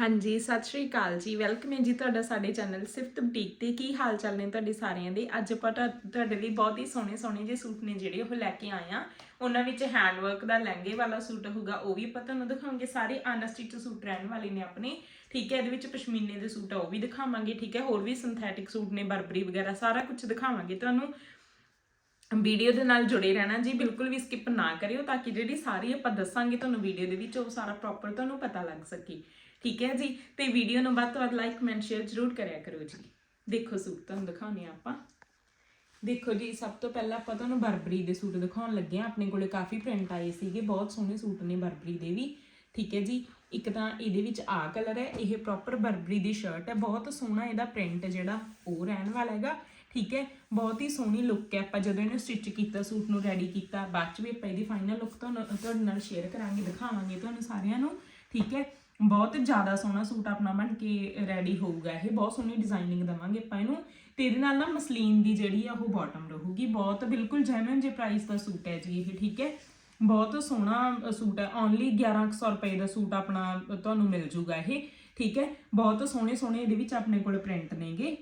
ਹਾਂਜੀ, ਸਤਿ ਸ਼੍ਰੀ ਅਕਾਲ ਜੀ। ਵੈਲਕਮ ਹੈ ਜੀ ਤੁਹਾਡਾ ਸਾਡੇ ਚੈਨਲ ਸਿਫਤ ਬੁਟੀਕ ਤੇ। ਕੀ ਹਾਲ ਚਾਲ ਨੇ ਤੁਹਾਡੇ ਸਾਰਿਆਂ ਦੇ? ਅੱਜ ਆਪਾਂ ਤੁਹਾ- ਤੁਹਾਡੇ ਲਈ ਬਹੁਤ ਹੀ ਸੋਹਣੇ ਸੋਹਣੇ ਜਿਹੇ ਸੂਟ ਨੇ ਜਿਹੜੇ ਉਹ ਲੈ ਕੇ ਆਏ ਆ ਉਹਨਾਂ ਵਿੱਚ ਹੈਂਡਵਰਕ ਦਾ ਲਹਿੰਗੇ ਵਾਲਾ ਸੂਟ ਹੋਊਗਾ, ਉਹ ਵੀ ਆਪਾਂ ਤੁਹਾਨੂੰ ਦਿਖਾਵਾਂਗੇ। ਸਾਰੇ ਅਨਸਟਿਚ ਸੂਟ ਰਹਿਣ ਵਾਲੇ ਨੇ ਆਪਣੇ। ਠੀਕ ਹੈ, ਇਹਦੇ ਵਿੱਚ ਪਸ਼ਮੀਨੇ ਦੇ ਸੂਟ ਆ, ਉਹ ਵੀ ਦਿਖਾਵਾਂਗੇ। ਠੀਕ ਹੈ, ਹੋਰ ਵੀ ਸਿੰਥੈਟਿਕ ਸੂਟ ਨੇ ਬਰਬਰੀ ਵਗੈਰਾ, ਸਾਰਾ ਕੁਝ ਦਿਖਾਵਾਂਗੇ। ਤੁਹਾਨੂੰ ਵੀਡੀਓ ਦੇ ਨਾਲ ਜੁੜੇ ਰਹਿਣਾ ਜੀ। ਬਿਲਕੁਲ ਵੀ ਸਕਿਪ ਨਾ ਕਰਿਓ, ਤਾਂ ਕਿ ਜਿਹੜੀ ਸਾਰੀ ਆਪਾਂ ਦੱਸਾਂਗੇ, ਤੁਹਾਨੂੰ ਵੀਡੀਓ ਦੇ ਵਿੱਚ, ਉਹ ਸਾਰਾ ਪ੍ਰੋਪਰ ਤੁਹਾਨੂੰ ਪਤਾ ਲੱਗ ਸਕੇ। ਠੀਕ ਹੈ ਜੀ? ਤੇ ਵੀਡੀਓ ਨੂੰ ਵੱਧ ਤੋਂ ਵੱਧ ਲਾਈਕ ਕਮੈਂਟ ਸ਼ੇਅਰ ਜ਼ਰੂਰ ਕਰਿਆ ਕਰੋ ਜੀ। ਦੇਖੋ ਸੂਟ ਤੁਹਾਨੂੰ ਦਿਖਾਉਂਦੇ ਹਾਂ ਆਪਾਂ। ਦੇਖੋ ਜੀ, ਸਭ ਤੋਂ ਪਹਿਲਾਂ ਆਪਾਂ ਤੁਹਾਨੂੰ ਬਰਬਰੀ ਦੇ ਸੂਟ ਦਿਖਾਉਣ ਲੱਗੇ ਆ ਆਪਣੇ ਕੋਲੇ ਕਾਫੀ ਪ੍ਰਿੰਟ ਆਏ ਸੀਗੇ। ਬਹੁਤ ਸੋਹਣੇ ਸੂਟ ਨੇ ਬਰਬਰੀ ਦੇ ਵੀ। ਠੀਕ ਹੈ ਜੀ? ਇੱਕ ਤਾਂ ਇਹਦੇ ਵਿੱਚ ਆ ਕਲਰ ਹੈ। ਇਹ ਪ੍ਰੋਪਰ ਬਰਬਰੀ ਦੀ ਸ਼ਰਟ ਹੈ। ਬਹੁਤ ਸੋਹਣਾ ਇਹਦਾ ਪ੍ਰਿੰਟ ਜਿਹੜਾ ਉਹ ਰਹਿਣ ਵਾਲਾ ਹੈਗਾ। ਠੀਕ ਹੈ? ਬਹੁਤ ਹੀ ਸੋਹਣੀ ਲੁੱਕ ਹੈ। ਆਪਾਂ ਜਦੋਂ ਇਹਨੂੰ ਸਟਿਚ ਕੀਤਾ, ਸੂਟ ਨੂੰ ਰੈਡੀ ਕੀਤਾ, ਬਾਅਦ ਚ ਵੀ ਆਪਾਂ ਇਹਦੀ ਫਾਈਨਲ ਲੁੱਕ ਤੁਹਾਨੂੰ ਤੁਹਾਡੇ ਨਾਲ ਸ਼ੇਅਰ ਕਰਾਂਗੇ, ਦਿਖਾਵਾਂਗੇ ਤੁਹਾਨੂੰ ਸਾਰਿਆਂ ਨੂੰ। ਠੀਕ ਹੈ? ਬਹੁਤ ਜ਼ਿਆਦਾ ਸੋਹਣਾ ਸੂਟ ਆਪਣਾ ਬਣ ਕੇ ਰੈਡੀ ਹੋਊਗਾ ਇਹ। ਬਹੁਤ ਸੋਹਣੀ ਡਿਜ਼ਾਈਨਿੰਗ ਦਵਾਂਗੇ ਆਪਾਂ ਇਹਨੂੰ। ਤੇ ਇਹਦੇ ਨਾਲ ਨਾ ਮਸਲੀਨ ਦੀ ਜਿਹੜੀ ਆ ਉਹ ਬਾਟਮ ਰਹੂਗੀ। ਬਹੁਤ ਬਿਲਕੁਲ ਜੈਨੂਇਨ ਜੇ ਪ੍ਰਾਈਸ ਦਾ ਸੂਟ ਹੈ ਜੀ ਇਹ, ਠੀਕ ਹੈ? ਬਹੁਤ ਸੋਹਣਾ ਸੂਟ ਹੈ। ਓਨਲੀ 1100 ਰੁਪਏ ਦਾ ਸੂਟ ਆਪਣਾ ਤੁਹਾਨੂੰ ਮਿਲ ਜੂਗਾ ਇਹ, ਠੀਕ ਹੈ? ਬਹੁਤ ਸੋਹਣੇ ਸੋਹਣੇ ਇਹਦੇ ਵਿੱਚ ਆਪਣੇ ਕੋਲ ਪ੍ਰਿੰਟ ਨੇਗੇ।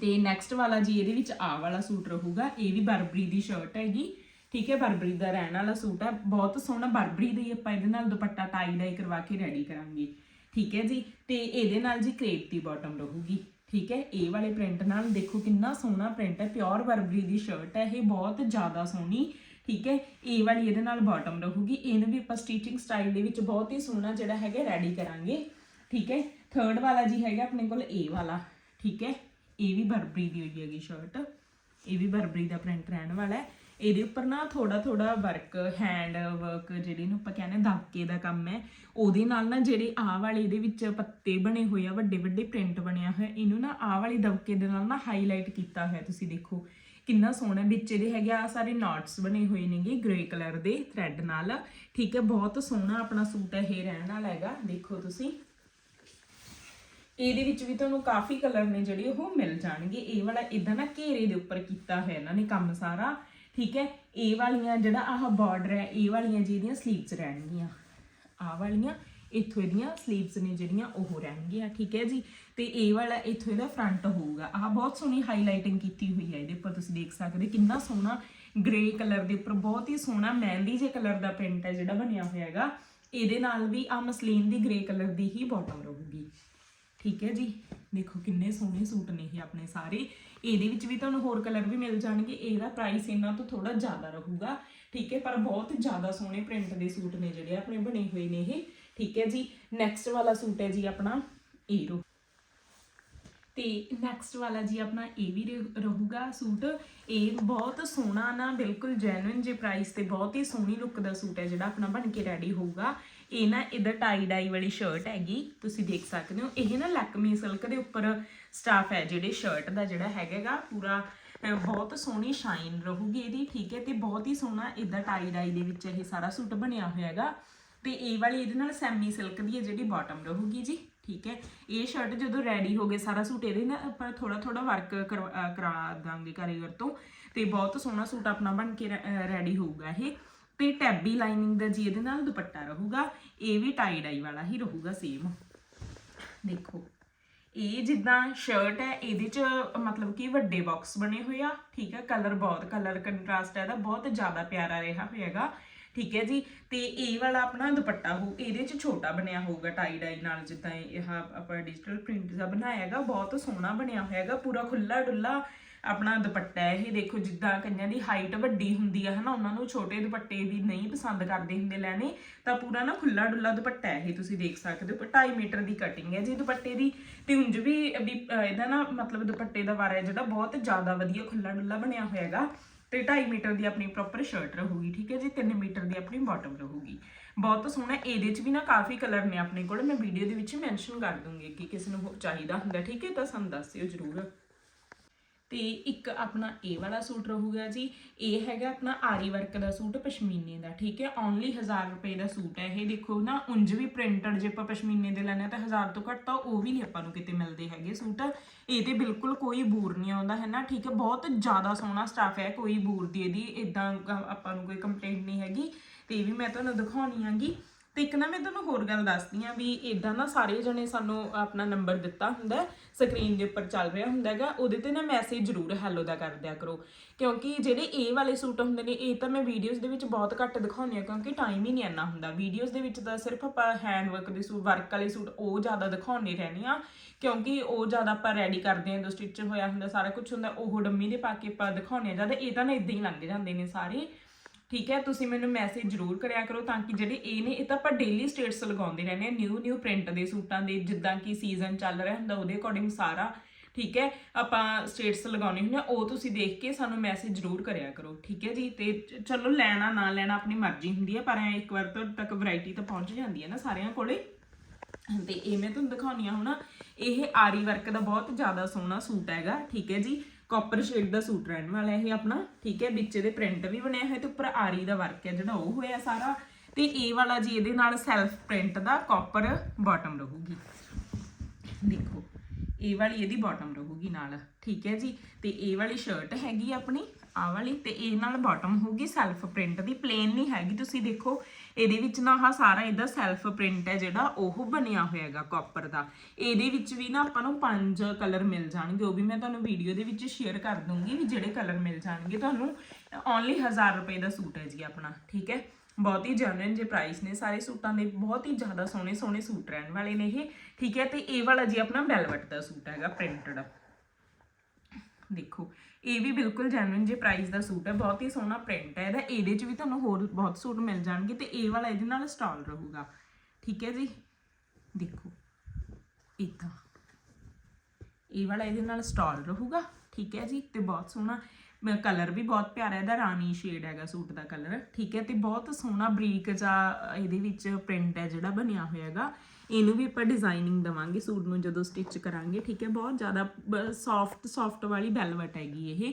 ਤੇ ਨੈਕਸਟ ਵਾਲਾ ਜੀ ਇਹਦੇ ਵਿੱਚ ਆ ਵਾਲਾ ਸੂਟ ਰਹੂਗਾ। ਇਹ ਵੀ ਬਰਬਰੀ ਦੀ ਸ਼ਰਟ ਹੈਗੀ। ਠੀਕ ਹੈ, ਬਰਬਰੀ ਦਾ ਰਹਿਣ ਵਾਲਾ ਸੂਟ ਹੈ। ਬਹੁਤ ਸੋਹਣਾ ਬਰਬਰੀ ਦਾ ਹੀ ਆਪਾਂ ਇਹਦੇ ਨਾਲ ਦੁਪੱਟਾ ਟਾਈ ਡਾਈ ਕਰਵਾ ਕੇ ਰੈਡੀ ਕਰਾਂਗੇ। ਠੀਕ ਹੈ ਜੀ? ਤੇ ਇਹਦੇ ਨਾਲ ਜੀ ਕ੍ਰੇਪ ਦੀ ਬਾਟਮ ਰਹੂਗੀ। ਠੀਕ ਹੈ? ਇਹ ਵਾਲੇ ਪ੍ਰਿੰਟ ਨਾਲ ਦੇਖੋ ਕਿੰਨਾ ਸੋਹਣਾ ਪ੍ਰਿੰਟ ਹੈ। ਪਿਓਰ ਬਰਬਰੀ ਦੀ ਸ਼ਰਟ ਹੈ। ਇਹ ਬਹੁਤ ਜ਼ਿਆਦਾ ਸੋਹਣੀ। ਠੀਕ ਹੈ? ਇਹ ਵਾਲੀ ਇਹਦੇ ਨਾਲ ਬਾਟਮ ਰਹੂਗੀ। ਇਹਨੂੰ ਵੀ ਆਪਾਂ ਸਟਿਚਿੰਗ ਸਟਾਈਲ ਦੇ ਵਿੱਚ ਬਹੁਤ ਹੀ ਸੋਹਣਾ ਜਿਹੜਾ ਹੈਗਾ ਰੈਡੀ ਕਰਾਂਗੇ। ਠੀਕ ਹੈ? ਥਰਡ ਵਾਲਾ ਜੀ ਹੈਗਾ ਆਪਣੇ ਕੋਲ ਇਹ ਵਾਲਾ। ਠੀਕ ਹੈ? ਇਹ ਵੀ ਬਰਬਰੀ ਦੀ ਹੋਈ ਹੈਗੀ ਸ਼ਰਟ ਇਹ ਵੀ ਬਰਬਰੀ ਦਾ ਪ੍ਰਿੰਟ ਰਹਿਣ ਵਾਲਾ ਹੈ। ਇਹਦੇ ਉੱਪਰ ਨਾ ਥੋੜਾ ਥੋੜਾ ਵਰਕ ਹੈਂਡ ਵਰਕ ਜਿਹੜੀ ਨੂੰ ਆਪਾਂ ਕਹਿੰਦੇ ਦਬਕੇ ਦਾ ਕੰਮ ਹੈ, ਉਹਦੇ ਨਾਲ ਨਾ ਜਿਹੜੇ ਆਹ ਵਾਲੇ ਇਹਦੇ ਵਿੱਚ ਪੱਤੇ ਬਣੇ ਹੋਏ ਆ, ਵੱਡੇ ਵੱਡੇ ਪ੍ਰਿੰਟ ਬਣਿਆ ਹੋਇਆ, ਇਹਨੂੰ ਨਾ ਆਹ ਵਾਲੀ ਦਬਕੇ ਦੇ ਨਾਲ ਨਾ ਹਾਈਲਾਈਟ ਕੀਤਾ ਹੋਇਆ ਤੁਸੀਂ ਦੇਖੋ। ਕਿੰਨਾ ਸੋਹਣਾ, ਵਿੱਚ ਇਹਦੇ ਹੈਗੇ ਆ ਸਾਰੇ ਨੋਟਸ ਬਣੇ ਹੋਏ ਨੇਗੇ ਗ੍ਰੇ ਕਲਰ ਦੇ ਥ੍ਰੈਡ ਨਾਲ। ਠੀਕ ਹੈ, ਬਹੁਤ ਸੋਹਣਾ ਆਪਣਾ ਸੂਟ ਹੈ, ਇਹ ਰਹਿਣ ਵਾਲਾ ਹੈਗਾ, ਦੇਖੋ ਤੁਸੀਂ। ਇਹਦੇ ਵਿੱਚ ਵੀ ਤੁਹਾਨੂੰ ਕਾਫੀ ਕਲਰ ਨੇ ਜਿਹੜੇ ਉਹ ਮਿਲ ਜਾਣਗੇ। ਇਹ ਵਾਲਾ ਇਦਾਂ ਨਾ ਘੇਰੇ ਦੇ ਉੱਪਰ ਕੀਤਾ ਹੋਇਆ ਇਹਨਾਂ ਨੇ ਕੰਮ ਸਾਰਾ। ਠੀਕ ਹੈ? ਇਹ ਵਾਲੀਆਂ ਜਿਹੜਾ ਆਹ ਬਾਰਡਰ ਹੈ ਇਹ ਵਾਲੀਆਂ ਜਿਹਦੀਆਂ ਸਲੀਵਸ ਰਹਿਣਗੀਆਂ। ਆਹ ਵਾਲੀਆਂ, ਇੱਥੋਂ ਇਹਦੀਆਂ ਸਲੀਵਸ ਨੇ ਜਿਹੜੀਆਂ ਉਹ ਰਹਿਣਗੀਆਂ, ਠੀਕ ਹੈ ਜੀ? ਤੇ ਇਹ ਵਾਲਾ ਇੱਥੋਂ ਇਹਦਾ ਫਰੰਟ ਹੋਊਗਾ। ਆਹ ਬਹੁਤ ਸੋਹਣੀ ਹਾਈਲਾਈਟਿੰਗ ਕੀਤੀ ਹੋਈ ਹੈ ਇਹਦੇ ਉੱਪਰ, ਤੁਸੀਂ ਦੇਖ ਸਕਦੇ ਕਿੰਨਾ ਸੋਹਣਾ ਗ੍ਰੇ ਕਲਰ ਦੇ ਉੱਪਰ, ਬਹੁਤ ਹੀ ਸੋਹਣਾ ਮਹਿੰਦੀ ਜੇ ਕਲਰ ਦਾ ਪ੍ਰਿੰਟ ਹੈ ਜਿਹੜਾ ਬਣਿਆ ਹੋਇਆ ਹੈਗਾ। ਇਹਦੇ ਨਾਲ ਵੀ ਆ ਮਸਲੀਨ ਦੀ ਗ੍ਰੇ ਕਲਰ ਦੀ ਹੀ ਬਾਟਮ ਰਹੂਗੀ। ਠੀਕ ਹੈ ਜੀ। ਦੇਖੋ ਕਿੰਨੇ ਸੋਹਣੇ ਸੂਟ ਨੇ ਇਹ ਆਪਣੇ ਸਾਰੇ। ਇਹਦੇ ਵਿੱਚ ਵੀ ਤੁਹਾਨੂੰ ਹੋਰ ਕਲਰ ਵੀ ਮਿਲ ਜਾਣਗੇ। ਇਹਦਾ ਪ੍ਰਾਈਸ ਇਹਨਾਂ ਤੋਂ ਥੋੜਾ ਜ਼ਿਆਦਾ ਰਹੂਗਾ। ਠੀਕ ਹੈ, ਪਰ ਬਹੁਤ ਜ਼ਿਆਦਾ ਸੋਹਣੇ ਪ੍ਰਿੰਟ ਦੇ ਸੂਟ ਨੇ ਜਿਹੜੇ ਆਪਣੇ ਬਣੇ ਹੋਏ ਨੇ ਇਹ। ਠੀਕ ਹੈ ਜੀ। ਨੈਕਸਟ ਵਾਲਾ ਸੂਟ ਹੈ ਜੀ ਆਪਣਾ ਏਰੋ ਤੇ ਨੈਕਸਟ ਵਾਲਾ ਜੀ ਆਪਣਾ ਇਹ ਵੀ ਰਹੂ- ਰਹੂਗਾ ਸੂਟ। ਇਹ ਬਹੁਤ ਸੋਹਣਾ ਨਾ, ਬਿਲਕੁਲ ਜੈਨੂਇਨ ਜੇ ਪ੍ਰਾਈਸ ਤੇ ਬਹੁਤ ਹੀ ਸੋਹਣੀ ਲੁੱਕ ਦਾ ਸੂਟ ਹੈ ਜਿਹੜਾ ਆਪਣਾ ਬਣ ਕੇ ਰੈਡੀ ਹੋਊਗਾ। ਇਹ ਨਾ ਇਹਦਾ ਟਾਈ ਡਾਈ ਵਾਲੀ ਸ਼ਰਟ ਹੈਗੀ, ਤੁਸੀਂ ਦੇਖ ਸਕਦੇ ਹੋ। ਇਹ ਨਾ ਲੈਕਮੀ ਸਿਲਕ ਦੇ ਉੱਪਰ ਸਟਾਫ ਹੈ ਜਿਹੜੇ ਸ਼ਰਟ ਦਾ ਜਿਹੜਾ ਹੈਗਾਗਾ, ਪੂਰਾ ਬਹੁਤ ਸੋਹਣੀ ਸ਼ਾਈਨ ਰਹੂਗੀ ਇਹਦੀ, ਠੀਕ ਹੈ? ਤੇ ਬਹੁਤ ਹੀ ਸੋਹਣਾ ਇਹਦਾ ਟਾਈ ਡਾਈ ਦੇ ਵਿੱਚ ਇਹ ਸਾਰਾ ਸੂਟ ਬਣਿਆ ਹੋਇਆ ਹੈਗਾ ਤੇ ਇਹ ਵਾਲੀ ਇਹਦੇ ਨਾਲ ਸੈਮੀ ਸਿਲਕ ਦੀ ਹੈ ਜਿਹੜੀ ਬਾਟਮ ਰਹੂਗੀ ਜੀ, ਠੀਕ ਹੈ? ਇਹ ਸ਼ਰਟ ਜਦੋਂ ਰੈਡੀ ਹੋ ਗਏ, ਸਾਰਾ ਸੂਟ ਇਹਦੇ ਨਾਲ ਆਪਾਂ ਥੋੜਾ ਥੋੜਾ ਵਰਕ ਕਰਾ ਦਾਂਗੇ ਕਾਰੀਗਰ ਤੋਂ। ਤੇ ਬਹੁਤ ਸੋਹਣਾ ਸੂਟ ਆਪਣਾ ਬਣ ਕੇ ਰੈਡੀ ਹੋਊਗਾ ਇਹ। ਤੇ ਟੈਬੀ ਲਾਈਨਿੰਗ ਦਾ ਜੀ ਇਹਦੇ ਨਾਲ ਦੁਪੱਟਾ ਰਹੂਗਾ। ਇਹ ਵੀ ਟਾਈ ਡਾਈ ਵਾਲਾ ਹੀ ਰਹੂਗਾ ਸੇਮ ਦੇਖੋ, ਇਹ ਜਿੱਦਾਂ ਸ਼ਰਟ ਹੈ, ਇਹਦੇ ਚ ਮਤਲਬ ਕਿ ਵੱਡੇ ਬਾਕਸ ਬਣੇ ਹੋਏ ਆ, ਠੀਕ ਹੈ ਕਲਰ ਬਹੁਤ ਕਲਰ ਕੰਟਰਾਸਟ ਹੈ ਦਾ ਬਹੁਤ ਜ਼ਿਆਦਾ ਪਿਆਰਾ ਰਿਹਾ ਹੋਏਗਾ, ਠੀਕ ਹੈ ਜੀ। ਤੇ ਇਹ ਵਾਲਾ ਆਪਣਾ ਦੁਪੱਟਾ ਹੋ, ਇਹਦੇ ਚ ਛੋਟਾ ਬਣਿਆ ਹੋਊਗਾ ਟਾਈ ਡਾਈ ਨਾਲ, ਜਿੱਦਾਂ ਇਹ ਆਪਾਂ ਡਿਜੀਟਲ ਪ੍ਰਿੰਟ ਦਾ ਬਣਾਇਆ ਹੈਗਾ, ਬਹੁਤ ਸੋਹਣਾ ਬਣਿਆ ਹੋਇਆ ਹੈਗਾ, ਪੂਰਾ ਖੁੱਲਾ ਡੁੱਲਾ ਆਪਣਾ ਦੁਪੱਟਾ ਹੈ ਇਹ ਦੇਖੋ, ਜਿੱਦਾਂ ਕਈਆਂ ਦੀ ਹਾਈਟ ਵੱਡੀ ਹੁੰਦੀ ਹੈ ਹਨਾ, ਉਹਨਾਂ ਨੂੰ ਛੋਟੇ ਦੁਪੱਟੇ ਵੀ ਨਹੀਂ ਪਸੰਦ ਕਰਦੇ ਹੁੰਦੇ ਲੈਣੇ, ਤਾਂ ਪੂਰਾ ਨਾ ਖੁੱਲਾ ਡੁੱਲਾ ਦੁਪੱਟਾ ਹੈ ਇਹ, ਤੁਸੀਂ ਦੇਖ ਸਕਦੇ ਹੋ। 2.5 ਮੀਟਰ ਦੀ ਕਟਿੰਗ ਹੈ ਜੀ ਦੁਪੱਟੇ ਦੀ, ਤੇ ਉਂਝ ਵੀ ਇਹਦਾ ਨਾ ਮਤਲਬ ਦੁਪੱਟੇ ਦਾ ਵਾਰਾ ਜਿਹੜਾ ਬਹੁਤ ਜ਼ਿਆਦਾ ਵਧੀਆ ਖੁੱਲਾ ਡੁੱਲਾ ਬਣਿਆ ਹੋਇਆ ਹੈਗਾ ਤੇ 2.5 ਮੀਟਰ ਦੀ ਆਪਣੀ ਪ੍ਰੋਪਰ ਸ਼ਰਟ ਰਹੂਗੀ, ਠੀਕ ਹੈ ਜੀ 3 ਮੀਟਰ ਦੀ ਆਪਣੀ ਬਾਟਮ ਰਹੂਗੀ। ਬਹੁਤ ਸੋਹਣਾ, ਇਹਦੇ 'ਚ ਵੀ ਨਾ ਕਾਫੀ ਕਲਰ ਨੇ ਆਪਣੇ ਕੋਲ, ਮੈਂ ਵੀਡੀਓ ਦੇ ਵਿੱਚ ਮੈਂਸ਼ਨ ਕਰ ਦੂੰਗੀ ਕਿ ਕਿਸੇ ਨੂੰ ਚਾਹੀਦਾ ਹੁੰਦਾ, ਠੀਕ ਹੈ, ਤਾਂ ਸਾਨੂੰ ਦੱਸਿਓ ਜ਼ਰੂਰ। ਤੇ ਇੱਕ ਆਪਣਾ ਇਹ ਵਾਲਾ ਸੂਟ ਰਹੂਗਾ ਜੀ। ਇਹ ਹੈਗਾ ਆਪਣਾ ਆਰੀ ਵਰਕ ਦਾ ਸੂਟ, ਪਸ਼ਮੀਨੇ ਦਾ, ਠੀਕ ਹੈ? ਓਨਲੀ 1000 ਰੁਪਏ ਦਾ ਸੂਟ ਹੈ ਇਹ। ਦੇਖੋ ਨਾ, ਉਂਝ ਵੀ ਪ੍ਰਿੰਟਡ ਜੇ ਆਪਾਂ ਪਸ਼ਮੀਨੇ ਦੇ ਲੈਣੇ ਆ ਤਾਂ 1000 ਤੋਂ ਘੱਟ ਤਾਂ ਉਹ ਵੀ ਨਹੀਂ ਆਪਾਂ ਨੂੰ ਕਿਤੇ ਮਿਲਦੇ ਹੈਗੇ ਸੂਟ। ਇਹ ਤੇ ਬਿਲਕੁਲ ਕੋਈ ਬੂਰ ਨਹੀਂ ਆਉਂਦਾ, ਹੈ ਨਾ? ਠੀਕ ਹੈ? ਬਹੁਤ ਜ਼ਿਆਦਾ ਸੋਹਣਾ ਸਟਾਫ ਹੈ ਕੋਈ ਬੂਰ ਦੀ ਇਹਦੀ। ਇਦਾਂ ਆਪਾਂ ਨੂੰ ਕੋਈ ਕੰਪਲੇਂਟ ਨਹੀਂ ਹੈਗੀ। ਤੇ ਇਹ ਵੀ ਮੈਂ ਤੁਹਾਨੂੰ ਦਿਖਾਉਣੀ ਆਂਗੀ ਤੇ ਇੱਕ ਨਾ ਮੈਂ ਤੁਹਾਨੂੰ ਹੋਰ ਗੱਲ ਦੱਸਦੀ ਆ ਵੀ ਇਦਾਂ ਨਾ ਸਾਰੇ ਜਣੇ ਸਾਨੂੰ ਆਪਣਾ ਨੰਬਰ ਦਿੱਤਾ ਹੁੰਦਾ ਸਕਰੀਨ ਦੇ ਉੱਪਰ ਚੱਲ ਰਿਹਾ ਹੁੰਦਾ ਹੈਗਾ, ਉਹਦੇ ਤੇ ਨਾ ਮੈਸੇਜ ਜ਼ਰੂਰ ਹੈਲੋ ਦਾ ਕਰ ਦਿਆ ਕਰੋ। ਕਿਉਂਕਿ ਜਿਹੜੇ ਇਹ ਵਾਲੇ ਸੂਟ ਹੁੰਦੇ ਨੇ, ਇਹ ਤਾਂ ਮੈਂ ਵੀਡੀਓਜ਼ ਦੇ ਵਿੱਚ ਬਹੁਤ ਘੱਟ ਦਿਖਾਉਂਦੀ ਆ ਕਿਉਂਕਿ ਟਾਈਮ ਹੀ ਨਹੀਂ ਇੰਨਾ ਹੁੰਦਾ। ਵੀਡੀਓਜ਼ ਦੇ ਵਿੱਚ ਤਾਂ ਸਿਰਫ ਆਪਾਂ ਹੈਂਡ ਵਰਕ ਦੇ ਸੂਟ ਵਰਕ ਵਾਲੇ ਸੂਟ ਉਹ ਜ਼ਿਆਦਾ ਦਿਖਾਉਂਦੇ ਰਹਿੰਦੇ ਆ ਕਿਉਂਕਿ ਉਹ ਜ਼ਿਆਦਾ ਆਪਾਂ ਰੈਡੀ ਕਰਦੇ ਆ ਜਦੋਂ ਸਟਿਚ ਹੋਇਆ ਹੁੰਦਾ, ਸਾਰਾ ਕੁਝ ਹੁੰਦਾ, ਉਹ ਡੰਮੀ ਦੇ ਪਾ ਕੇ ਆਪਾਂ ਦਿਖਾਉਂਦੇ ਆ ਜ਼ਿਆਦਾ ਇਹ ਤਾਂ ਨਾ ਇਦਾਂ ਹੀ ਲੰਘ ਜਾਂਦੇ ਨੇ ਸਾਰੇ। ਠੀਕ ਹੈ, ਤੁਸੀਂ ਮੈਨੂੰ ਮੈਸੇਜ ਜ਼ਰੂਰ ਕਰਿਆ ਕਰੋ ਤਾਂ ਕਿ ਜਿਹੜੇ ਇਹ ਨੇ, ਇਹ ਤਾਂ ਆਪਾਂ ਡੇਲੀ ਸਟੇਟਸ ਲਗਾਉਂਦੇ ਰਹਿੰਦੇ ਆ ਨਿਊ ਨਿਊ ਪ੍ਰਿੰਟ ਦੇ ਸੂਟਾਂ ਦੇ, ਜਿੱਦਾਂ ਕਿ ਸੀਜ਼ਨ ਚੱਲ ਰਿਹਾ ਹੁੰਦਾ, ਉਹਦੇ ਅਕੋਰਡਿੰਗ ਸਾਰਾ, ਠੀਕ ਹੈ, ਆਪਾਂ ਸਟੇਟਸ ਲਗਾਉਣੇ ਹੁੰਦੇ ਆ ਉਹ ਤੁਸੀਂ ਦੇਖ ਕੇ ਸਾਨੂੰ ਮੈਸੇਜ ਜ਼ਰੂਰ ਕਰਿਆ ਕਰੋ, ਠੀਕ ਹੈ ਜੀ, ਤੇ ਚਲੋ ਲੈਣਾ, ਨਾ ਲੈਣਾ ਆਪਣੀ ਮਰਜ਼ੀ ਹੁੰਦੀ ਹੈ, ਪਰ ਐਂ ਇੱਕ ਵਾਰ ਤੁਹਾਡੇ ਤੱਕ ਵੈਰਾਈਟੀ ਤਾਂ ਪਹੁੰਚ ਜਾਂਦੀ ਹੈ ਨਾ ਸਾਰਿਆਂ ਕੋਲੇ। ਤੇ ਇਹ ਮੈਂ ਤੁਹਾਨੂੰ ਦਿਖਾਉਣੀ ਆ ਹੁਣ, ਇਹ ਆਰੀ ਵਰਕ ਦਾ ਬਹੁਤ ਜ਼ਿਆਦਾ ਸੋਹਣਾ ਸੂਟ ਹੈਗਾ, ਠੀਕ ਹੈ ਜੀ ਕਾਪਰ ਸ਼ੇਡ ਦਾ ਸੂਟ ਰਹਿਣ ਵਾਲਾ ਇਹ ਆਪਣਾ, ਠੀਕ ਹੈ, ਵਿੱਚ ਇਹਦੇ ਪ੍ਰਿੰਟ ਵੀ ਬਣਿਆ ਹੋਇਆ ਤੇ ਉੱਪਰ ਆਰੀ ਦਾ ਵਰਕ ਹੈ ਜਿਹੜਾ ਉਹ ਹੋਇਆ ਸਾਰਾ। ਤੇ ਇਹ ਵਾਲਾ ਜੀ ਇਹਦੇ ਨਾਲ ਸੈਲਫ ਪ੍ਰਿੰਟ ਦਾ ਕਾਪਰ ਬਾਟਮ ਰਹੂਗੀ। ਦੇਖੋ, ਇਹ ਵਾਲੀ ਇਹਦੀ ਬਾਟਮ ਰਹੂਗੀ ਨਾਲ, ਠੀਕ ਹੈ ਜੀ? ਤੇ ਇਹ ਵਾਲੀ ਸ਼ਰਟ ਹੈਗੀ ਆਪਣੀ ਆਹ ਵਾਲੀ ਤੇ ਇਹ ਨਾਲ ਬਾਟਮ ਹੋਊਗੀ ਸੈਲਫ ਪ੍ਰਿੰਟ ਦੀ। ਪਲੇਨ ਨਹੀਂ ਹੈਗੀ। ਤੁਸੀਂ ਦੇਖੋ, ਇਹਦੇ ਵਿੱਚ ਨਾ ਆਹ ਸਾਰਾ ਇਹਦਾ ਸੈਲਫ ਪ੍ਰਿੰਟ ਹੈ ਜਿਹੜਾ, ਉਹ ਬਣਿਆ ਹੋਇਆ ਹੈਗਾ ਕਾਪਰ ਦਾ। ਇਹਦੇ ਵਿੱਚ ਵੀ ਨਾ ਆਪਾਂ ਨੂੰ ਪੰਜ ਕਲਰ ਮਿਲ ਜਾਣਗੇ। ਉਹ ਵੀ ਮੈਂ ਤੁਹਾਨੂੰ ਵੀਡੀਓ ਦੇ ਵਿੱਚ ਸ਼ੇਅਰ ਕਰ ਦੂੰਗੀ ਵੀ ਜਿਹੜੇ ਕਲਰ ਮਿਲ ਜਾਣਗੇ। ਤੁਹਾਨੂੰ ਓਨਲੀ 1000 ਰੁਪਏ ਦਾ ਸੂਟ ਹੈ ਜੀ ਆਪਣਾ, ਠੀਕ ਹੈ? ਬਹੁਤ ਹੀ ਜੈਨੂਇਨ ਜੇ ਪ੍ਰਾਈਸ ਨੇ ਸਾਰੇ ਸੂਟਾਂ ਦੇ, ਬਹੁਤ ਹੀ ਜ਼ਿਆਦਾ ਸੋਹਣੇ ਸੋਹਣੇ ਸੂਟ ਰਹਿਣ ਵਾਲੇ ਨੇ ਇਹ, ਠੀਕ ਹੈ? ਤੇ ਇਹ ਵਾਲਾ ਜੀ ਆਪਣਾ ਵੈਲਵਟ ਦਾ ਸੂਟ ਹੈਗਾ ਪ੍ਰਿੰਟਡ ਦੇਖੋ। ਇਹ ਵੀ ਬਿਲਕੁਲ ਜੈਨੂਇਨ ਜੇ ਪ੍ਰਾਈਸ ਦਾ ਸੂਟ ਹੈ, ਬਹੁਤ ਹੀ ਸੋਹਣਾ ਪ੍ਰਿੰਟ ਹੈ ਇਹਦਾ। ਇਹਦੇ 'ਚ ਵੀ ਤੁਹਾਨੂੰ ਹੋਰ ਬਹੁਤ ਸੂਟ ਮਿਲ ਜਾਣਗੇ ਤੇ ਇਹ ਵਾਲਾ ਇਹਦੇ ਨਾਲ ਸਟਾਲ ਰਹੂਗਾ। ਠੀਕ ਹੈ ਜੀ? ਦੇਖੋ ਇਦਾਂ ਇਹ ਵਾਲਾ ਇਹਦੇ ਨਾਲ ਸਟਾਲ ਰਹੂਗਾ। ਠੀਕ ਹੈ ਜੀ? ਤੇ ਬਹੁਤ ਸੋਹਣਾ ਕਲਰ ਵੀ ਬਹੁਤ ਪਿਆਰਾ ਇਹਦਾ, ਰਾਣੀ ਸ਼ੇਡ ਹੈਗਾ ਸੂਟ ਦਾ ਕਲਰ ਠੀਕ ਹੈ? ਤੇ ਬਹੁਤ ਸੋਹਣਾ ਬਰੀਕ ਜਾ ਇਹਦੇ ਵਿੱਚ ਪ੍ਰਿੰਟ ਹੈ ਜਿਹੜਾ ਬਣਿਆ ਹੋਇਆ ਹੈਗਾ। ਇਹਨੂੰ ਵੀ ਆਪਾਂ ਡਿਜ਼ਾਈਨਿੰਗ ਦਵਾਂਗੇ, ਸੂਟ ਨੂੰ ਜਦੋਂ ਸਟਿਚ ਕਰਾਂਗੇ, ਠੀਕ ਹੈ, ਬਹੁਤ ਜ਼ਿਆਦਾ ਸੌਫਟ ਸੌਫਟ ਵਾਲੀ ਵੈਲਵਟ ਹੈਗੀ ਇਹ,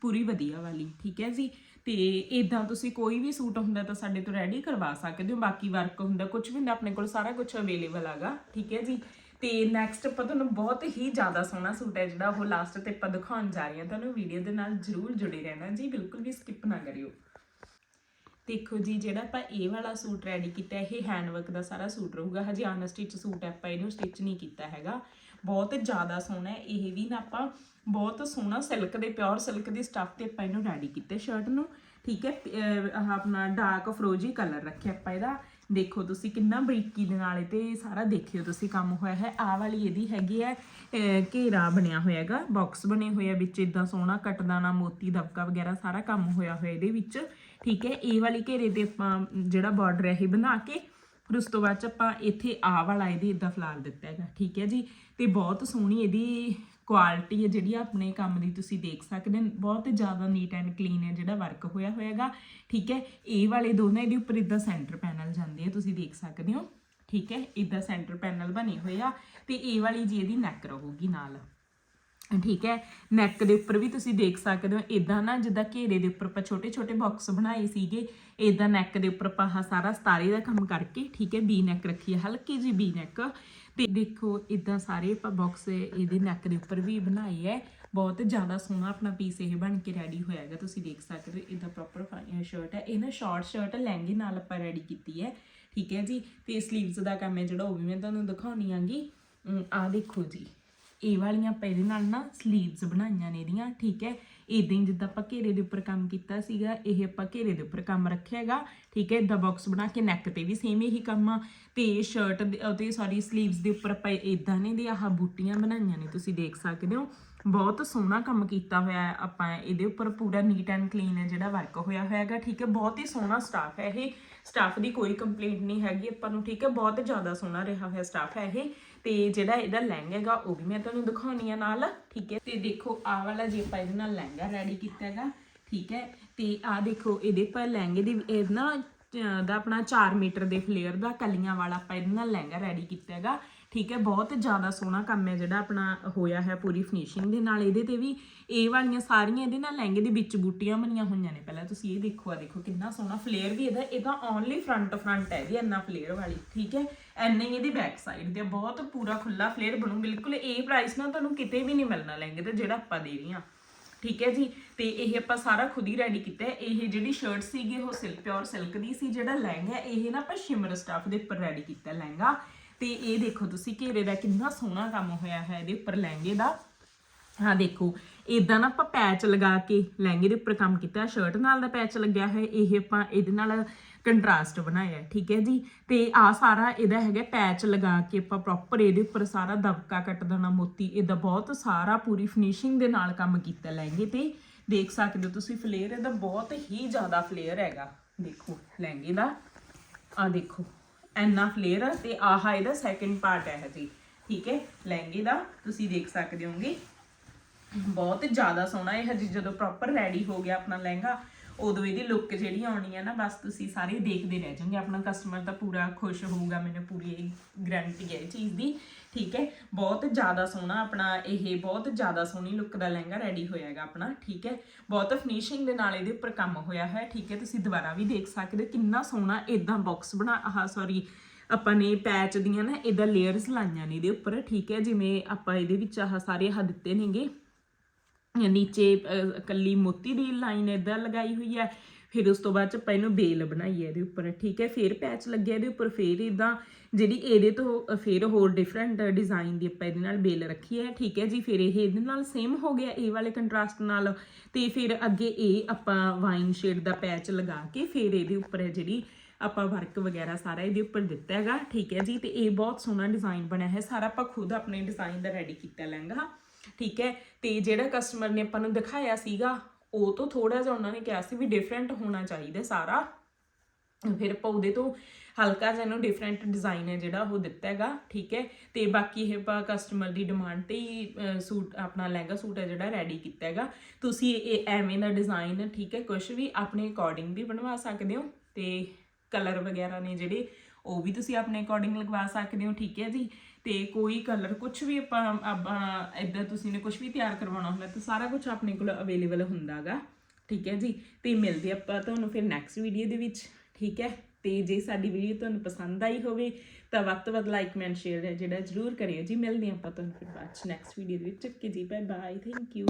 ਪੂਰੀ ਵਧੀਆ ਵਾਲੀ, ਠੀਕ ਹੈ ਜੀ? ਤੇ ਇਦਾਂ ਤੁਸੀਂ ਕੋਈ ਵੀ ਸੂਟ ਹੁੰਦਾ ਤਾਂ ਸਾਡੇ ਤੋਂ ਰੈਡੀ ਕਰਵਾ ਸਕਦੇ ਹੋ, ਬਾਕੀ ਵਰਕ ਹੁੰਦਾ ਕੁਝ ਵੀ ਹੁੰਦਾ, ਆਪਣੇ ਕੋਲ ਸਾਰਾ ਕੁਝ ਅਵੇਲੇਬਲ ਹੈਗਾ, ਠੀਕ ਹੈ ਜੀ? ਤੇ ਨੈਕਸਟ ਆਪਾਂ ਤੁਹਾਨੂੰ ਬਹੁਤ ਹੀ ਜ਼ਿਆਦਾ ਸੋਹਣਾ ਸੂਟ ਹੈ ਜਿਹੜਾ ਉਹ ਲਾਸਟ ਤੇ ਆਪਾਂ ਦਿਖਾਉਣ ਜਾ ਰਹੇ ਹਾਂ, ਤੁਹਾਨੂੰ ਵੀਡੀਓ ਦੇ ਨਾਲ ਜਰੂਰ ਜੁੜੇ ਰਹਿਣਾ ਜੀ, ਬਿਲਕੁਲ ਵੀ ਸਕਿਪ ਨਾ ਕਰਿਓ। ਦੇਖੋ ਜੀ, ਜਿਹੜਾ ਆਪਾਂ ਇਹ ਵਾਲਾ ਸੂਟ ਰੈਡੀ ਕੀਤਾ, ਇਹ ਹੈਂਡਵਰਕ ਦਾ ਸਾਰਾ ਸੂਟ ਰਹੂਗਾ। ਹਜੇ ਅਨਸਟਿਚ ਸੂਟ ਆਪਾਂ ਇਹਨੂੰ ਸਟਿਚ ਨਹੀਂ ਕੀਤਾ ਹੈਗਾ। ਬਹੁਤ ਜ਼ਿਆਦਾ ਸੋਹਣਾ ਹੈ। ਇਹ ਵੀ ਨਾ ਆਪਾਂ ਬਹੁਤ ਸੋਹਣਾ ਸਿਲਕ ਦੇ ਪਿਓਰ ਸਿਲਕ ਦੀ ਸਟੱਫ ਤੇ ਆਪਾਂ ਇਹਨੂੰ ਰੈਡੀ ਕੀਤਾ ਸ਼ਰਟ ਨੂੰ। ਠੀਕ ਹੈ ਆਪਣਾ ਡਾਰਕ ਫਰੋਜੀ ਕਲਰ ਰੱਖਿਆ ਆਪਾਂ ਇਹਦਾ। ਦੇਖੋ ਤੁਸੀਂ ਕਿੰਨਾ ਬਰੀਕੀ ਦੇ ਨਾਲ ਇਹ ਤੇ ਸਾਰਾ ਦੇਖਿਓ ਤੁਸੀਂ ਕੰਮ ਹੋਇਆ ਹੈ। ਆਹ ਵਾਲੀ ਇਹਦੀ ਹੈਗੀ ਹੈ ਘੇਰਾ ਬਣਿਆ ਹੋਇਆ ਹੈਗਾ। ਬਾਕਸ ਬਣੇ ਹੋਏ ਆ ਵਿੱਚ ਇਦਾਂ ਸੋਹਣਾ ਕੱਟਦਾਨਾ ਮੋਤੀ, ਦਬਕਾ ਵਗੈਰਾ ਸਾਰਾ ਕੰਮ ਹੋਇਆ ਹੋਇਆ ਇਹਦੇ ਵਿੱਚ। ਠੀਕ ਹੈ, ਇਹ ਵਾਲੀ ਘੇਰੇ ਤੇ ਆਪਾਂ ਜਿਹੜਾ ਬਾਰਡਰ ਹੈ ਇਹ ਬਣਾ ਕੇ, ਫਿਰ ਉਸ ਤੋਂ ਬਾਅਦ ਚ ਆਪਾਂ ਇੱਥੇ ਆ ਵਾਲਾ ਇਹਦੀ ਇਦਾਂ ਫਲਾਰ ਦਿੱਤਾ ਹੈਗਾ, ਠੀਕ ਹੈ ਜੀ। ਤੇ ਬਹੁਤ ਸੋਹਣੀ ਇਹਦੀ ਕੁਆਲਿਟੀ ਹੈ ਜਿਹੜੀ ਆਪਣੇ ਕੰਮ ਦੀ ਤੁਸੀਂ ਦੇਖ ਸਕਦੇ ਹੋ, ਬਹੁਤ ਜ਼ਿਆਦਾ ਨੀਟ ਐਂਡ ਕਲੀਨ ਹੈ ਜਿਹੜਾ ਵਰਕ ਹੋਇਆ ਹੋਇਆਗਾ ਠੀਕ ਹੈ। ਇਹ ਵਾਲੇ ਦੋਨਾਂ ਇਹਦੇ ਉੱਪਰ ਇਦਾਂ ਸੈਂਟਰ ਪੈਨਲ ਜਾਂਦੇ ਆ, ਤੁਸੀਂ ਦੇਖ ਸਕਦੇ ਹੋ, ਠੀਕ ਹੈ। ਇਦਾਂ ਸੈਂਟਰ ਪੈਨਲ ਬਣੇ ਹੋਏ ਆ, ਤੇ ਇਹ ਵਾਲੀ ਜੀ ਇਹਦੀ ਨੈਕ ਰਹੂਗੀ ਨਾਲ। ਠੀਕ ਹੈ ਨੈਕ ਦੇ ਉੱਪਰ ਵੀ ਤੁਸੀਂ ਦੇਖ ਸਕਦੇ ਹੋ ਇਦਾਂ ਨਾ ਜਿੱਦਾਂ ਘੇਰੇ ਦੇ ਉੱਪਰ ਆਪਾਂ ਛੋਟੇ ਛੋਟੇ ਬਾਕਸ ਬਣਾਏ ਸੀਗੇ ਇਦਾਂ ਨੈਕ ਦੇ ਉੱਪਰ ਆਪਾਂ ਆਹ ਸਾਰਾ ਸਤਾਰੇ ਦਾ ਕੰਮ ਕਰਕੇ, ਠੀਕ ਹੈ ਬੀ ਨੈਕ ਰੱਖੀ ਹੈ ਹਲਕੀ ਜੀ ਬੀ ਨੈਕ ਤੇ ਦੇਖੋ ਇਦਾਂ ਸਾਰੇ ਆਪਾਂ ਬਾਕਸ ਇਹਦੇ ਨੈਕ ਦੇ ਉੱਪਰ ਵੀ ਬਣਾਏ ਹੈ, ਬਹੁਤ ਜ਼ਿਆਦਾ ਸੋਹਣਾ ਆਪਣਾ ਪੀਸ ਇਹ ਬਣ ਕੇ ਰੈਡੀ ਹੋਇਆ ਹੈਗਾ, ਤੁਸੀਂ ਦੇਖ ਸਕਦੇ ਹੋ ਇਦਾਂ ਪ੍ਰੋਪਰ ਸ਼ਰਟ ਹੈ ਇਹ ਨਾ ਸ਼ਾਰਟ ਸ਼ਰਟ ਲਹਿੰਗੇ ਨਾਲ ਆਪਾਂ ਰੈਡੀ ਕੀਤੀ ਹੈ, ਠੀਕ ਹੈ ਜੀ, ਤੇ ਸਲੀਵਸ ਦਾ ਕੰਮ ਹੈ ਜਿਹੜਾ, ਉਹ ਵੀ ਮੈਂ ਤੁਹਾਨੂੰ ਦਿਖਾਉਣੀ ਆਂਗੀ ਆ ਦੇਖੋ ਜੀ। ਇਹ ਵਾਲੀਆਂ ਆਪਾਂ ਇਹਦੇ ਨਾਲ ਨਾ ਸਲੀਵਸ ਬਣਾਈਆਂ ਨੇ ਇਹਦੀਆਂ, ਠੀਕ ਹੈ? ਇਦਾਂ ਹੀ ਜਿੱਦਾਂ ਆਪਾਂ ਘੇਰੇ ਦੇ ਉੱਪਰ ਕੰਮ ਕੀਤਾ ਸੀਗਾ, ਇਹ ਆਪਾਂ ਘੇਰੇ ਦੇ ਉੱਪਰ ਕੰਮ ਰੱਖਿਆ ਹੈਗਾ ਠੀਕ ਹੈ? ਇਦਾਂ ਬਾਕਸ ਬਣਾ ਕੇ ਨੈਕ ਤੇ ਵੀ ਸੇਮ ਇਹੀ ਕੰਮ ਆ। ਤੇ ਸ਼ਰਟ ਤੇ ਸੌਰੀ ਸਲੀਵਸ ਦੇ ਉੱਪਰ ਆਪਾਂ ਇਦਾਂ ਨੇ ਦੀ ਆਹ ਬੂਟੀਆਂ ਬਣਾਈਆਂ ਨੇ, ਤੁਸੀਂ ਦੇਖ ਸਕਦੇ ਹੋ। ਬਹੁਤ ਸੋਹਣਾ ਕੰਮ ਕੀਤਾ ਹੋਇਆ ਹੈ ਆਪਾਂ, ਇਹਦੇ ਉੱਪਰ ਪੂਰਾ ਨੀਟ ਐਂਡ ਕਲੀਨ ਹੈ ਜਿਹੜਾ ਵਰਕ ਹੋਇਆ ਹੋਇਆ ਹੈਗਾ ਠੀਕ ਹੈ? ਬਹੁਤ ਹੀ ਸੋਹਣਾ ਸਟਾਫ ਹੈ ਇਹ। ਸਟਾਫ ਦੀ ਕੋਈ ਕੰਪਲੇਂਟ ਨਹੀਂ ਹੈਗੀ ਆਪਾਂ ਨੂੰ, ਠੀਕ ਹੈ? ਬਹੁਤ ਜ਼ਿਆਦਾ ਸੋਹਣਾ ਰਿਹਾ ਹੋਇਆ ਸਟਾਫ ਹੈ ਇਹ। ਤੇ ਜਿਹੜਾ ਇਹਦਾ ਲਹਿੰਗਾ ਹੈਗਾ, ਉਹ ਵੀ ਮੈਂ ਤੁਹਾਨੂੰ ਦਿਖਾਉਣੀ ਆ ਨਾਲ, ਠੀਕ ਹੈ? ਤੇ ਦੇਖੋ, ਆਹ ਵਾਲਾ ਜੇ ਆਪਾਂ ਇਹਦੇ ਨਾਲ ਲਹਿੰਗਾ ਰੈਡੀ ਕੀਤਾ ਹੈਗਾ, ਠੀਕ ਹੈ? ਤੇ ਆਹ ਦੇਖੋ, ਇਹਦੇ ਪਰ ਲਹਿੰਗੇ ਦੀ ਇਹ ਨਾ ਅਹ, ਦਾ ਆਪਣਾ 4 ਮੀਟਰ ਦੇ ਫਲੇਅਰ ਦਾ ਕਲੀਆਂ ਵਾਲਾ ਆਪਾਂ ਇਹਦੇ ਨਾਲ ਲਹਿੰਗਾ ਰੈਡੀ ਕੀਤਾ ਹੈਗਾ। ਠੀਕ ਹੈ, ਬਹੁਤ ਜ਼ਿਆਦਾ ਸੋਹਣਾ ਕੰਮ ਹੈ ਜਿਹੜਾ ਆਪਣਾ ਹੋਇਆ ਹੈ ਪੂਰੀ ਫਿਨਿਸ਼ਿੰਗ ਦੇ ਨਾਲ। ਇਹਦੇ ਤੇ ਵੀ ਇਹ ਵਾਲੀਆਂ ਸਾਰੀਆਂ ਇਹਦੇ ਨਾਲ ਲਹਿੰਗੇ ਦੇ ਵਿੱਚ ਬੂਟੀਆਂ ਬਣੀਆਂ ਹੋਈਆਂ ਨੇ। ਪਹਿਲਾਂ ਤੁਸੀਂ ਇਹ ਦੇਖੋ ਆ ਦੇਖੋ ਕਿੰਨਾ ਸੋਹਣਾ ਫਲੇਅਰ ਵੀ ਇਹਦਾ ਇਹਦਾ ਓਨਲੀ ਫਰੰਟ ਫਰੰਟ ਹੈ ਇਹਦੀ ਇੰਨਾ ਫਲੇਅਰ ਵਾਲੀ, ਠੀਕ ਹੈ। ਐਨੇ ਹੀ ਇਹਦੀ ਬੈਕ ਸਾਈਡ ਤੇ ਬਹੁਤ ਪੂਰਾ ਖੁੱਲਾ ਫਲੇਅਰ ਬਣੂ। ਬਿਲਕੁਲ ਇਹ ਪ੍ਰਾਈਸ ਨਾਲ ਤੁਹਾਨੂੰ ਕਿਤੇ ਵੀ ਨਹੀਂ ਮਿਲਣਾ ਲਹਿੰਗੇ ਤੇ ਜਿਹੜਾ ਆਪਾਂ ਦੇ ਰਹੀ ਹਾਂ। ਠੀਕ ਹੈ ਜੀ, ਤੇ ਇਹ ਆਪਾਂ ਸਾਰਾ ਖੁਦ ਹੀ ਰੈਡੀ ਕੀਤਾ ਹੈ। ਇਹ ਜਿਹੜੀ ਸ਼ਰਟ ਸੀਗੀ, ਉਹ ਸਿਲਕ ਪਿਓਰ ਸਿਲਕ ਦੀ ਸੀ। ਜਿਹੜਾ ਲਹਿੰਗਾ ਇਹ ਨਾ ਆਪਾਂ ਸ਼ਿਮਰ ਸਟਾਫ ਦੇ ਉੱਪਰ ਰੈਡੀ ਕੀਤਾ ਲਹਿੰਗਾ। ਤੇ ਇਹ ਦੇਖੋ ਤੁਸੀਂ ਘੇਰੇ ਦਾ ਕਿੰਨਾ ਸੋਹਣਾ ਕੰਮ ਹੋਇਆ ਹੈ, ਇਹਦੇ ਉੱਪਰ ਲਹਿੰਗੇ ਦਾ। ਹਾਂ ਦੇਖੋ ਇਦਾਂ ਨਾ ਆਪਾਂ ਪੈਚ ਲਗਾ ਕੇ ਲਹਿੰਗੇ ਦੇ ਉੱਪਰ ਕੰਮ ਕੀਤਾ ਸ਼ਰਟ ਨਾਲ ਦਾ ਪੈਚ ਲੱਗਿਆ ਹੈ, ਇਹ ਆਪਾਂ ਇਹਦੇ ਨਾਲ ਕੰਟਰਾਸਟ ਬਣਾਇਆ ਠੀਕ ਹੈ ਜੀ। ਤੇ ਆ ਸਾਰਾ ਇਹਦਾ ਹੈਗਾ ਪੈਚ ਲਗਾ ਕੇ ਆਪਾਂ ਪ੍ਰੋਪਰ ਇਹਦੇ ਉੱਪਰ ਸਾਰਾ ਦਬਕਾ ਕੱਟ ਦੇਣਾ ਮੋਤੀ, ਇਹਦਾ ਬਹੁਤ ਸਾਰਾ ਪੂਰੀ ਫਿਨਿਸ਼ਿੰਗ ਦੇ ਨਾਲ ਕੰਮ ਕੀਤਾ ਲਹਿੰਗੇ ਤੇ। ਦੇਖ ਸਕਦੇ ਹੋ ਤੁਸੀਂ ਫਲੇਅਰ ਇਹਦਾ ਬਹੁਤ ਹੀ ਜ਼ਿਆਦਾ ਫਲੇਅਰ ਹੈਗਾ, ਦੇਖੋ ਲਹਿੰਗੇ ਦਾ। ਆ ਦੇਖੋ। ਇੰਨਾ ਫਲੇਅਰ ਤੇ ਆਹਾ ਇਹਦਾ ਸੈਕਿੰਡ ਪਾਰਟ ਹੈ ਜੀ। ਠੀਕ ਹੈ? ਲਹਿੰਗੇ ਦਾ ਤੁਸੀਂ ਦੇਖ ਸਕਦੇ ਹੋਗੇ। ਬਹੁਤ ਜ਼ਿਆਦਾ ਸੋਹਣਾ ਇਹ ਹਜੇ ਜਦੋਂ ਪ੍ਰੋਪਰ ਰੈਡੀ ਹੋ ਗਿਆ ਆਪਣਾ ਲਹਿੰਗਾ। ਉਦੋਂ ਇਹਦੀ ਲੁੱਕ ਜਿਹੜੀ ਆਉਣੀ ਹੈ ਨਾ, ਬਸ ਤੁਸੀਂ ਸਾਰੇ ਦੇਖਦੇ ਰਹਿ ਜਾਓਗੇ। ਆਪਣਾ ਕਸਟਮਰ ਤਾਂ ਪੂਰਾ ਖੁਸ਼ ਹੋਊਗਾ, ਮੈਨੂੰ ਪੂਰੀ ਗਰੰਟੀ ਹੈ ਇਹ ਚੀਜ਼ ਦੀ। ਠੀਕ ਹੈ? ਬਹੁਤ ਜ਼ਿਆਦਾ ਸੋਹਣਾ ਆਪਣਾ ਇਹ, ਬਹੁਤ ਜ਼ਿਆਦਾ ਸੋਹਣੀ ਲੁੱਕ ਦਾ ਲਹਿੰਗਾ ਰੈਡੀ ਹੋਇਆਗਾ ਆਪਣਾ। ਠੀਕ ਹੈ? ਬਹੁਤ ਫਿਨਿਸ਼ਿੰਗ ਦੇ ਨਾਲ ਇਹਦੇ ਉੱਪਰ ਕੰਮ ਹੋਇਆ ਹੈ। ਠੀਕ ਹੈ? ਤੁਸੀਂ ਦੁਬਾਰਾ ਵੀ ਦੇਖ ਸਕਦੇ ਹੋ ਕਿੰਨਾ ਸੋਹਣਾ ਇਦਾਂ ਬਾਕਸ ਬਣਾ, ਆਹ ਸੌਰੀ ਆਪਾਂ ਨੇ ਪੈਚ ਦੀਆਂ ਨਾ ਇਹਦਾ ਲੇਅਰਸ ਲਾਈਆਂ ਨੇ ਇਹਦੇ ਉੱਪਰ। ਠੀਕ ਹੈ? ਜਿਵੇਂ ਆਪਾਂ ਇਹਦੇ ਵਿੱਚ ਆਹ ਸਾਰੇ ਆਹ ਦਿੱਤੇ ਨੇਗੇ। ਨੀਚੇ ਅਹ, ਕੱਲੀ ਮੋਤੀ ਦੀ ਲਾਈਨ ਇਦਾਂ ਲਗਾਈ ਹੋਈ ਹੈ। ਫਿਰ ਉਸ ਤੋਂ ਬਾਅਦ ਚ ਆਪਾਂ ਇਹਨੂੰ ਬੇਲ ਬਣਾਈ ਹੈ ਇਹਦੇ ਉੱਪਰ ਠੀਕ ਹੈ? ਫਿਰ ਪੈਚ ਲੱਗਿਆ ਇਹਦੇ ਉੱਪਰ ਫਿਰ ਇਦਾਂ ਜਿਹੜੀ ਇਹਦੇ ਤੋਂ ਫਿਰ ਹੋਰ ਡਿਫਰੈਂਟ ਡਿਜ਼ਾਈਨ ਦੀ ਆਪਾਂ ਇਹਦੇ ਨਾਲ ਬੇਲ ਰੱਖੀ ਹੈ ਠੀਕ ਹੈ ਜੀ? ਫਿਰ ਇਹ ਇਹਦੇ ਨਾਲ ਸੇਮ ਹੋ ਗਿਆ ਇਹ ਵਾਲੇ ਕੰਟਰਾਸਟ ਨਾਲ। ਤੇ ਫਿਰ ਅੱਗੇ ਇਹ ਆਪਾਂ ਵਾਈਨ ਸ਼ੇਡ ਦਾ ਪੈਚ ਲਗਾ ਕੇ ਫਿਰ ਇਹਦੇ ਉੱਪਰ ਹੈ ਜਿਹੜੀ ਆਪਾਂ ਵਰਕ ਵਗੈਰਾ ਸਾਰਾ ਇਹਦੇ ਉੱਪਰ ਦਿੱਤਾ ਹੈਗਾ ਠੀਕ ਹੈ ਜੀ? ਤੇ ਇਹ ਬਹੁਤ ਸੋਹਣਾ ਡਿਜ਼ਾਈਨ ਬਣਿਆ ਹੈ ਸਾਰਾ ਆਪਾਂ ਖੁਦ ਆਪਣੇ ਡਿਜ਼ਾਈਨ ਦਾ ਰੈਡੀ ਕੀਤਾ ਲਹਿੰਗਾ। ਠੀਕ ਹੈ? ਤੇ ਜਿਹੜਾ ਕਸਟਮਰ ਨੇ ਆਪਾਂ ਨੂੰ ਦਿਖਾਇਆ ਸੀਗਾ, ਉਹ ਤੋਂ ਥੋੜਾ ਜਿਹਾ ਉਹਨਾਂ ਨੇ ਕਿਹਾ ਸੀ ਵੀ ਡਿਫਰੈਂਟ ਹੋਣਾ ਚਾਹੀਦਾ ਸਾਰਾ। ਫਿਰ ਆਪਾਂ ਉਹਦੇ ਤੋਂ ਹਲਕਾ ਜਿਹਾ ਇਹਨੂੰ ਡਿਫਰੈਂਟ ਡਿਜ਼ਾਈਨ ਹੈ ਜਿਹੜਾ ਉਹ ਦਿੱਤਾ ਹੈਗਾ, ਠੀਕ ਹੈ? ਤੇ ਬਾਕੀ ਇਹ ਆਪਾਂ ਕਸਟਮਰ ਦੀ ਡਿਮਾਂਡ ਤੇ ਹੀ ਸੂਟ, ਆਪਣਾ ਲਹਿੰਗਾ ਸੂਟ ਹੈ ਜਿਹੜਾ ਰੈਡੀ ਕੀਤਾ ਹੈਗਾ। ਤੁਸੀਂ ਇਹ ਐਵੇਂ ਦਾ ਡਿਜ਼ਾਈਨ ਠੀਕ ਹੈ? ਕੁਝ ਵੀ ਆਪਣੇ ਅਕੋਰਡਿੰਗ ਵੀ ਬਣਵਾ ਸਕਦੇ ਹੋ ਤੇ ਕਲਰ ਵਗੈਰਾ ਨੇ ਜਿਹੜੇ ਉਹ ਵੀ ਤੁਸੀਂ ਆਪਣੇ ਅਕੋਰਡਿੰਗ ਲਗਵਾ ਸਕਦੇ ਹੋ, ਠੀਕ ਹੈ ਜੀ? ਤੇ ਕੋਈ ਕਲਰ ਕੁਝ ਵੀ ਆਪਾਂ ਆਪਾਂ ਇਦਾਂ ਤੁਸੀਂ ਨੇ ਕੁਝ ਵੀ ਤਿਆਰ ਕਰਵਾਉਣਾ ਹੁੰਦਾ, ਤਾਂ ਸਾਰਾ ਕੁਝ ਆਪਣੇ ਕੋਲ ਅਵੇਲੇਬਲ ਹੁੰਦਾਗਾ, ਠੀਕ ਹੈ ਜੀ? ਤੇ ਮਿਲਦੇ ਆਪਾਂ ਤੁਹਾਨੂੰ ਫਿਰ ਨੈਕਸਟ ਵੀਡੀਓ ਦੇ ਵਿੱਚ, ਠੀਕ ਹੈ? ਤੇ ਜੇ ਸਾਡੀ ਵੀਡੀਓ ਤੁਹਾਨੂੰ ਪਸੰਦ ਆਈ ਹੋਵੇ, ਤਾਂ ਵੱਧ ਤੋਂ ਵੱਧ ਲਾਈਕ ਕਮੈਂਟ ਸ਼ੇਅਰ ਜਿਹੜਾ ਜ਼ਰੂਰ ਕਰਿਓ ਜੀ। ਮਿਲਦੇ ਹਾਂ ਆਪਾਂ ਤੁਹਾਨੂੰ ਫਿਰ ਬਾਅਦ ਚ ਨੈਕਸਟ ਵੀਡੀਓ ਦੇ ਵਿੱਚ। ਚੱਕੇ ਜੀ ਬਾਏ ਬਾਏ ਥੈਂਕ ਯੂ